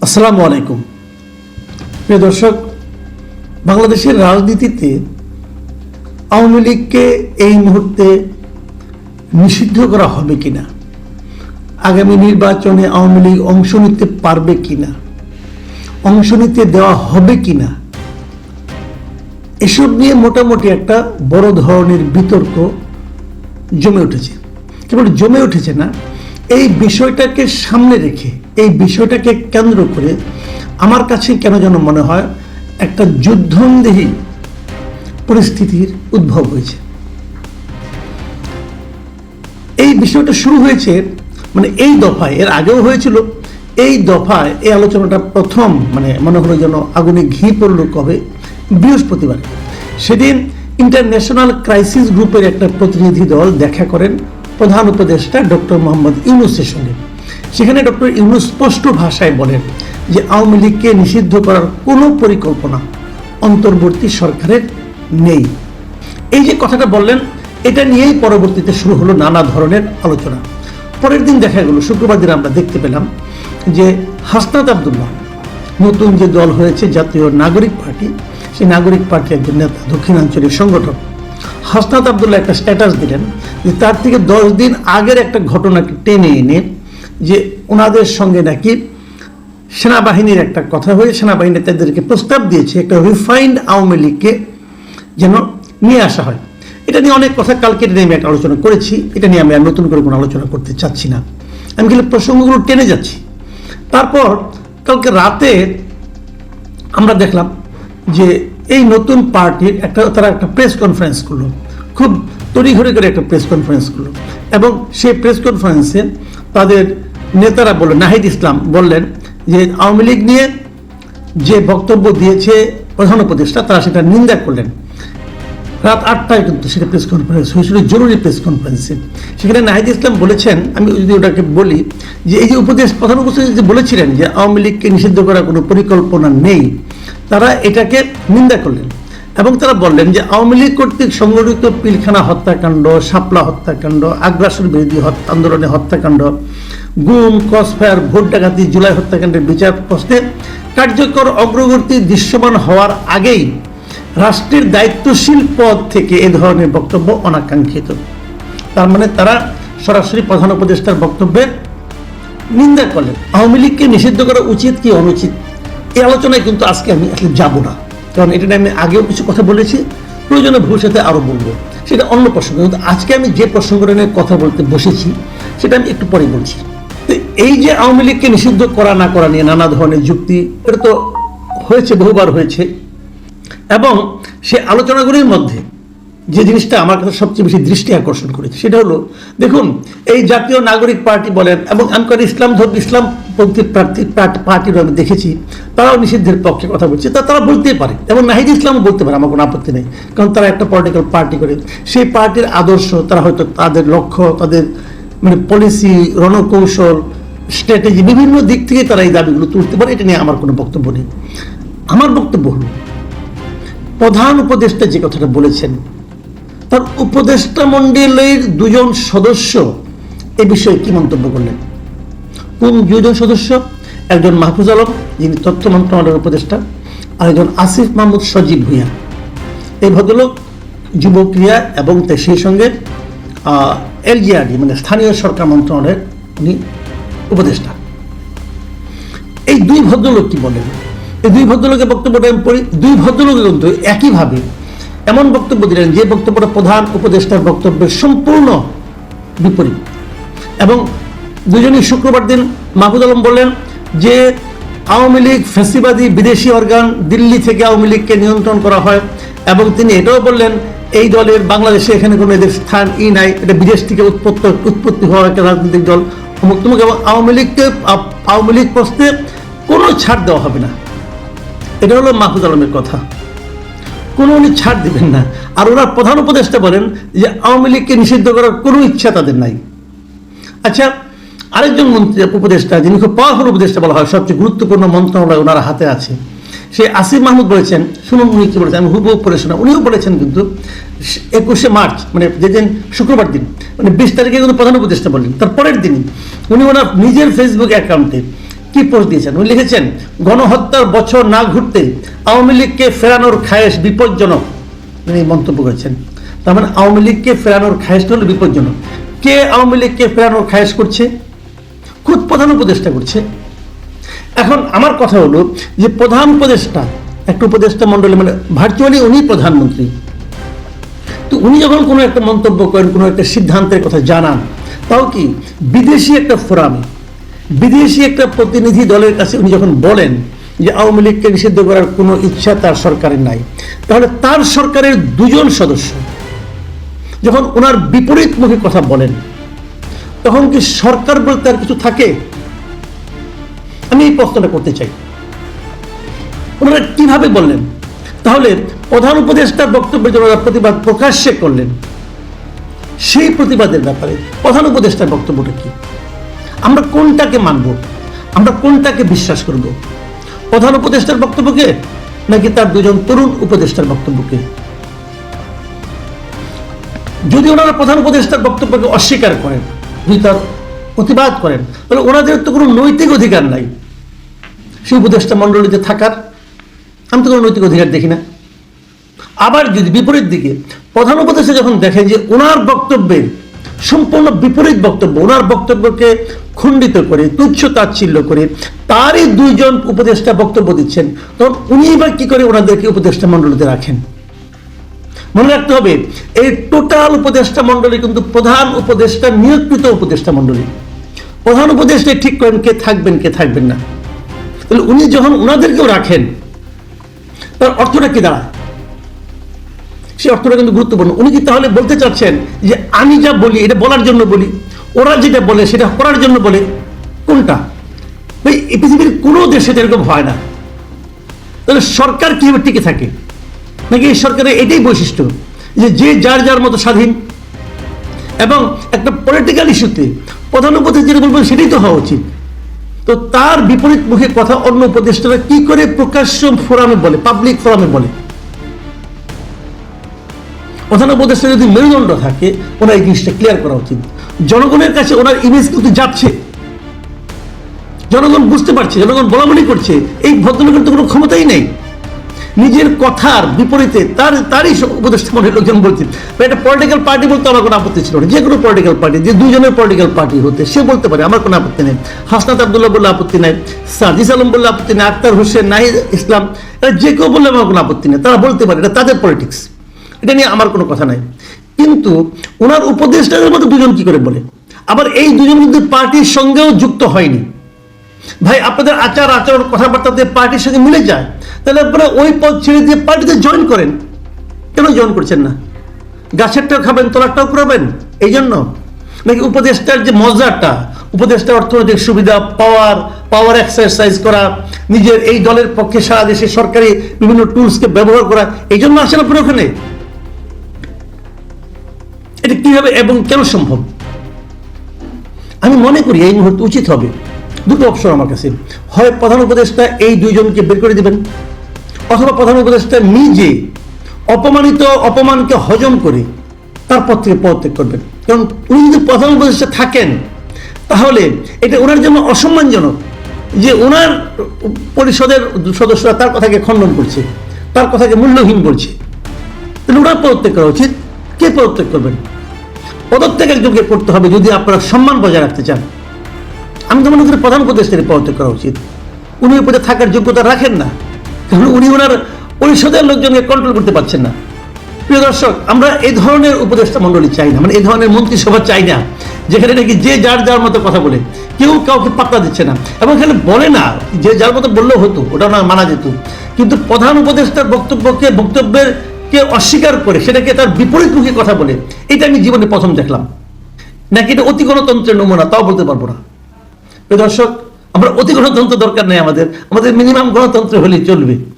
আসসালামু আলাইকুম। প্রিয় দর্শক, বাংলাদেশের রাজনীতিতে আওয়ামী লীগকে এই মুহূর্তে নিষিদ্ধ করা হবে কিনা? আগামী নির্বাচনে আওয়ামী লীগ অংশ নিতে পারবে কিনা? অংশ নিতে দেওয়া হবে কিনা? এসব নিয়ে মোটামুটি একটা বড় ধরনের বিতর্ক জমে উঠেছে। কেবল জমে উঠেছে না, এই বিষয়টাকে সামনে রেখে এই বিষয়টাকে কেন্দ্র করে আমার কাছে কেন যেন মনে হয় একটা যুদ্ধন্দেহী পরিস্থিতির উদ্ভব হয়েছে। এই বিষয়টা শুরু হয়েছে মানে এই দফায়, এর আগেও হয়েছিল, এই দফায় এই আলোচনাটা প্রথম মানে মনে হলো যেন আগুনে ঘি পড়ল কবে? বৃহস্পতিবার। সেদিন ইন্টারন্যাশনাল ক্রাইসিস গ্রুপের একটা প্রতিনিধি দল দেখা করেন প্রধান উপদেষ্টা ডক্টর মোহাম্মদ ইউনুসের সঙ্গে। সেখানে ডক্টর ইউনুস স্পষ্ট ভাষায় বলেন যে আওয়ামী লীগকে নিষিদ্ধ করার কোনো পরিকল্পনা অন্তর্বর্তী সরকারের নেই। এই যে কথাটা বললেন, এটা নিয়েই পরবর্তীতে শুরু হলো নানা ধরনের আলোচনা। পরের দিন দেখা গেল, শুক্রবার দিন আমরা দেখতে পেলাম যে হাসনাত আবদুল্লাহ নতুন যে দল হয়েছে জাতীয় নাগরিক পার্টি, সেই নাগরিক পার্টির একজন নেতা দক্ষিণাঞ্চলের সংগঠন হাসনাত আবদুল্লাহ একটা স্ট্যাটাস দিলেন যে তার থেকে দশ দিন আগের একটা ঘটনাকে টেনে এনে যে ওনাদের সঙ্গে নাকি সেনাবাহিনীর একটা কথা হয়ে সেনাবাহিনী তাদেরকে প্রস্তাব দিয়েছে, একটা রিফাইন্ড আওয়ামী লীগকে যেন নিয়ে আসা হয়। এটা নিয়ে অনেক কথা কালকে নিয়ে আমি একটা আলোচনা করেছি, এটা নিয়ে আমি আর নতুন করে কোনো আলোচনা করতে চাচ্ছি না। আমি খালি প্রসঙ্গগুলো টেনে যাচ্ছি। তারপর কালকে রাতে আমরা দেখলাম যে এই নতুন পার্টির একটা, তারা একটা প্রেস কনফারেন্স করল, খুব তড়িঘড়ি করে একটা প্রেস কনফারেন্স করল এবং সেই প্রেস কনফারেন্সে তাদের নেতারা বললেন, নাহিদ ইসলাম বললেন যে আওয়ামী লীগ নিয়ে যে বক্তব্য দিয়েছে প্রধান উপদেষ্টা, তারা সেটা নিন্দা করলেন। রাত আটটায় কিন্তু সেটা প্রেস কনফারেন্স হয়েছিল জরুরি প্রেস কনফারেন্সে সেখানে নাহিদ ইসলাম বলেছেন, আমি যদি ওটাকে বলি, যে এই যে উপদেশ, প্রধান উপদেশ যে বলেছিলেন যে আওয়ামী লীগকে নিষিদ্ধ করার কোনো পরিকল্পনা নেই, তারা এটাকে নিন্দা করলেন। এবং তারা বললেন যে আওয়ামী লীগ কর্তৃক সংগঠিত পিলখানা হত্যাকাণ্ড, শাপলা হত্যাকাণ্ড, আগ্রাসন বিরোধী আন্দোলনে হত্যাকাণ্ড গুম কসফায়ার ভোট ডাকাতি, জুলাই হত্যাকাণ্ডের বিচার প্রশ্নে কার্যকর অগ্রগতি দৃশ্যমান হওয়ার আগেই রাষ্ট্রের দায়িত্বশীল পদ থেকে এ ধরনের বক্তব্য অনাকাঙ্ক্ষিত। তার মানে তারা সরাসরি প্রধান উপদেষ্টার বক্তব্যের নিন্দা করলেন। আওয়ামী লীগকে নিষিদ্ধ করা উচিত কি অনুচিত? এই আলোচনায় কিন্তু আজকে আমি আসলে যাব না। কারণ এটা নিয়ে আমি আগেও কিছু কথা বলেছি, প্রয়োজনে ভবিষ্যতে আরও বলব। সেটা অন্য প্রসঙ্গ। কিন্তু আজকে আমি যে প্রসঙ্গটা নিয়ে কথা বলতে বসেছি, সেটা আমি একটু পরে বলছি। এই যে আওয়ামী লীগকে নিষিদ্ধ করা, না করা নিয়ে নানা ধরনের যুক্তি, এটা তো হয়েছে, বহুবার হয়েছে। এবং সে আলোচনাগুলির মধ্যে যে জিনিসটা আমার কাছে সবচেয়ে বেশি দৃষ্টি আকর্ষণ করেছে, সেটা হলো, দেখুন, এই জাতীয় নাগরিক পার্টি বলেন, এবং আমি কয়েক ইসলাম ধর্ম, ইসলাম পন্থী প্রার্থী পার্টিরও আমি দেখেছি, তারাও নিষিদ্ধের পক্ষে কথা বলছে। তা তারা বলতেই পারে, এবং নাহিদ ইসলামও বলতে পারে, আমার কোনো আপত্তি নেই, কারণ তারা একটা পলিটিক্যাল পার্টি করে। সেই পার্টির আদর্শ, তারা হয়তো তাদের লক্ষ্য, তাদের মানে পলিসি রণকৌশল স্ট্র্যাটেজি বিভিন্ন দিক থেকে তারা এই দাবিগুলো তুলতে পারে, এটা নিয়ে আমার কোনো বক্তব্য নেই। আমার বক্তব্য হলো, প্রধান উপদেষ্টা যে কথাটা বলেছেন, তার উপদেষ্টা মণ্ডলীর দুজন সদস্য এ বিষয়ে কি মন্তব্য করলেন? কোন দুজন সদস্য? একজন মাহফুজ আলম, যিনি তথ্য মন্ত্রণালয়ের উপদেষ্টা, আর একজন আসিফ মাহমুদ সজীব ভূঁইয়া। এই ভদ্রলোক যুবক্রিয়া এবং সেই সঙ্গে এলজিআরডি মানে স্থানীয় সরকার মন্ত্রণালয়ের উনি উপদেষ্টা। এই দুই ভদ্রলোক কি বলেন? এই দুই ভদ্রলোকের বক্তব্যটা আমি পড়ি, দুই ভদ্রলোকে কিন্তু একইভাবে এমন বক্তব্য দিলেন যে বক্তব্যটা প্রধান উপদেষ্টার বক্তব্যের সম্পূর্ণ বিপরীত। এবং দুজনই শুক্রবার দিন মাহবুদ আলম বললেন যে আওয়ামী লীগ ফ্যাসিবাদী বিদেশি অর্গান দিল্লি থেকে আওয়ামী লীগকে নিয়ন্ত্রণ করা হয় এবং তিনি এটাও বললেন এই দলের বাংলাদেশে এখানে কোনো এদের স্থান ই নাই, এটা বিদেশ থেকে উৎপত্তি উৎপত্তি হওয়া একটা রাজনৈতিক দল। তমুক এবং আওয়ামী লীগকে আওয়ামী লীগ প্রশ্নে কোনো ছাড় দেওয়া হবে না। এটা হলো মাহফুজ আলমের কথা। কোনো উনি ছাড় দিবেন না। আর ওনার প্রধান উপদেষ্টা বলেন যে, আওয়ামী লীগকে নিষিদ্ধ করার কোনো ইচ্ছা তাদের নাই। আচ্ছা আরেকজন মন্ত্রী, উপদেষ্টা, যিনি খুব পাওয়ারফুল উপদেষ্টা বলা হয়, সবচেয়ে গুরুত্বপূর্ণ মন্ত্রণালয় ওনার হাতে আছে। সে আসিফ মাহমুদ বলেছেন, শুনুন উনি কি বলেছেন, আমি হুবহু পড়ে শোনা উনিও বলেছেন কিন্তু একুশে মার্চ মানে যেদিন শুক্রবার দিন মানে বিশ তারিখে কিন্তু প্রধান উপদেষ্টা বললেন। তার পরের দিন উনি ওনার নিজের ফেসবুক অ্যাকাউন্টে কি পোস্ট দিয়েছেন? উনি লিখেছেন, গণহত্যার বছর না ঘুরতে আওয়ামী লীগকে ফেরানোর খায়েশ বিপজ্জনক। তিনি মন্তব্য করেছেন। তার মানে আওয়ামী লীগকে ফেরানোর খায়েশটা হলো বিপজ্জনক। কে আওয়ামী লীগকে ফেরানোর খায়েশ করছে? খুদ প্রধান উপদেষ্টা করছে। এখন আমার কথা হলো যে প্রধান উপদেষ্টা, একটা উপদেষ্টা মণ্ডলী মানে ভার্চুয়ালি উনি প্রধানমন্ত্রী। তো উনি যখন কোনো একটা মন্তব্য করেন, কোনো একটা সিদ্ধান্তের কথা জানান, তাও কি বিদেশি একটা ফোরামে, বিদেশি একটা প্রতিনিধি দলের কাছে উনি যখন বলেন যে আওয়ামী লীগকে নিষিদ্ধ করার কোনো ইচ্ছা তার সরকারের নাই, তাহলে তার সরকারের দুজন সদস্য যখন ওনার বিপরীতমুখী কথা বলেন, তখন কি সরকার বলতে আর কিছু থাকে? আমি এই প্রশ্নটা করতে চাই। ওনারা কীভাবে বললেন? তাহলে প্রধান উপদেষ্টার বক্তব্যের জন্য প্রতিবাদ প্রকাশ্যে করলেন, সেই প্রতিবাদের ব্যাপারে প্রধান উপদেষ্টার বক্তব্যটা কি? আমরা কোনটাকে মানব? আমরা কোনটাকে বিশ্বাস করব? প্রধান উপদেষ্টার বক্তব্যকে নাকি তার দুজন তরুণ উপদেষ্টার বক্তব্যকে যদি ওনারা প্রধান উপদেষ্টার বক্তব্যকে অস্বীকার করেন, যদি তার প্রতিবাদ করেন, তাহলে ওনাদের তো কোনো নৈতিক অধিকার নাই। সেই উপদেষ্টা মণ্ডলীতে থাকার, আমি তো কোনো নৈতিক অধিকার দেখি না। আবার যদি বিপরীত দিকে, প্রধান উপদেষ্টা যখন দেখেন যে ওনার বক্তব্যের সম্পূর্ণ বিপরীত বক্তব্য, ওনার বক্তব্যকে খণ্ডিত করে, তুচ্ছ তাচ্ছিল্য করে, তারই দুইজন উপদেষ্টা বক্তব্য দিচ্ছেন, তখন উনি এবার কি করে ওনাদেরকে উপদেষ্টা মণ্ডলীতে রাখেন? মনে রাখতে হবে, এই টোটাল উপদেষ্টা মণ্ডলী কিন্তু প্রধান উপদেষ্টা নিয়োগকৃত উপদেষ্টা মণ্ডলী প্রধান উপদেষ্টা ঠিক করেন কে থাকবেন কে থাকবেন না। তাহলে উনি যখন ওনাদেরকেও রাখেন, তার অর্থটা কি দাঁড়ায়? সেই অর্থটা কিন্তু গুরুত্বপূর্ণ। উনি কি তাহলে বলতে চাচ্ছেন যে আমি যা বলি, এটা বলার জন্য বলি, ওরা যেটা বলে, সেটা করার জন্য বলে, কোনটা? ভাই, এই পৃথিবীর কোনো দেশে এরকম হয় না। তাহলে সরকার কীভাবে টিকে থাকে? নাকি এই সরকারের এটাই বৈশিষ্ট্য যে যে যার যার মতো স্বাধীন? এবং একটা পলিটিক্যাল ইস্যুতে প্রধান উপদেশ যেটা বলবেন, সেটাই তো হওয়া উচিত। তো তার বিপরীত মুখে কথা অন্য উপদেষ্টারা কি করে প্রকাশ্য ফোরামে বলে পাবলিক ফোরামে বলে? প্রধান উপদেষ্টা যদি মেরুদণ্ড থাকে, ওনার এই জিনিসটা ক্লিয়ার করা উচিত। জনগণের কাছে ওনার ইমেজ কিন্তু যাচ্ছে। জনগণ বুঝতে পারছে, জনগণ বলা বলি করছে, এই ভদ্রলোকের তো কোনো ক্ষমতাই নেই। নিজের কথার বিপরীতে তার, তারই উপদেষ্টা মনে লোকজন বলছেন এটা পলিটিক্যাল পার্টি বলতে আমার কোনো আপত্তি ছিল না। যে কোনো পলিটিক্যাল পার্টি যে দুজনের পলিটিক্যাল পার্টি হতে, সে বলতে পারে, আমার কোনো আপত্তি নেই। হাসনাত আবদুল্লাহ বললে আপত্তি নাই সাজিস আলম বললে আপত্তি নেই, আক্তার হোসেন, নাহিদ ইসলাম, এরা যে কেউ বললে আমার কোনো আপত্তি নেই, তারা বলতে পারে, এটা তাদের পলিটিক্স এটা নিয়ে আমার কোনো কথা নাই। কিন্তু ওনার উপদেষ্টাদের মধ্যে দুজন কি করে বলে? আবার এই দুজন কিন্তু পার্টির সঙ্গেও যুক্ত হয়নি। ভাই, আপনাদের আচার আচরণ, কথাবার্তা দিয়ে পার্টির সঙ্গে মিলে যায়, তাহলে আপনারা ওই পদ ছেড়ে দিয়ে পার্টিতে জয়েন করেন। কেন জয়েন করছেন না? গাছেরটাও খাবেন, তোলারটাও করাবেন? এই জন্য নাকি উপদেষ্টার যে মজাটা উপদেষ্টা অর্থনৈতিক সুবিধা পাওয়ার পাওয়ার এক্সারসাইজ করা, নিজের এই দলের পক্ষে সারা দেশে সরকারি বিভিন্ন টুলসকে ব্যবহার করা এই জন্য আসেন আপনি ওখানে? এটা কীভাবে এবং কেন সম্ভব? আমি মনে করি এই মুহূর্তে উচিত হবে দুটো অপশন আমার কাছে। হয় প্রধান উপদেষ্টা এই দুইজনকে বের করে দিবেন, অথবা প্রধান উপদেষ্টা নিজে অপমানিত অপমানকে হজম করে তারপর থেকে পদত্যাগ করবেন। কারণ উনি যদি প্রধান উপদেষ্টা থাকেন, তাহলে এটা ওনার জন্য অসম্মানজনক যে ওনার পরিষদের সদস্যরা তার কথাকে খণ্ডন করছে, তার কথাকে মূল্যহীন বলছে। তাহলে ওনার পদত্যাগ করা উচিত। কে পদত্যাগ করবেন? পদত্যাগ একজনকে করতে হবে যদি আপনারা সম্মান বজায় রাখতে চান। আমি তো মনে করি প্রধান উপদেষ্টারই পদত্যাগ করা উচিত। উনি পদে থাকার যোগ্যতা রাখেন না। কারণ উনি ওনার পরিষদের লোকজনকে কন্ট্রোল করতে পারছেন না। প্রিয় দর্শক, আমরা এই ধরনের উপদেষ্টা মণ্ডলী চাই না মানে এই ধরনের মন্ত্রিসভা চাই না, যেখানে নাকি যে যার যার মতো কথা বলে, কেউ কাউকে পাত্তা দিচ্ছে না। এবং এখানে বলে না, যে যার মতো বললেও হতো ওটা না মানা যেত। কিন্তু প্রধান উপদেষ্টার বক্তব্যকে বক্তব্যের কে অস্বীকার করে, সেটাকে তার বিপরীত বিপরীতমুখী কথা বলে, এটা আমি জীবনে প্রথম দেখলাম। নাকি এটা অতি গণতন্ত্রের নমুনা, তাও বলতে পারব না। দর্শক আমরা অতি গণতন্ত্র দরকার নেই আমাদের। আমাদের মিনিমাম গণতন্ত্র হলেই চলবে।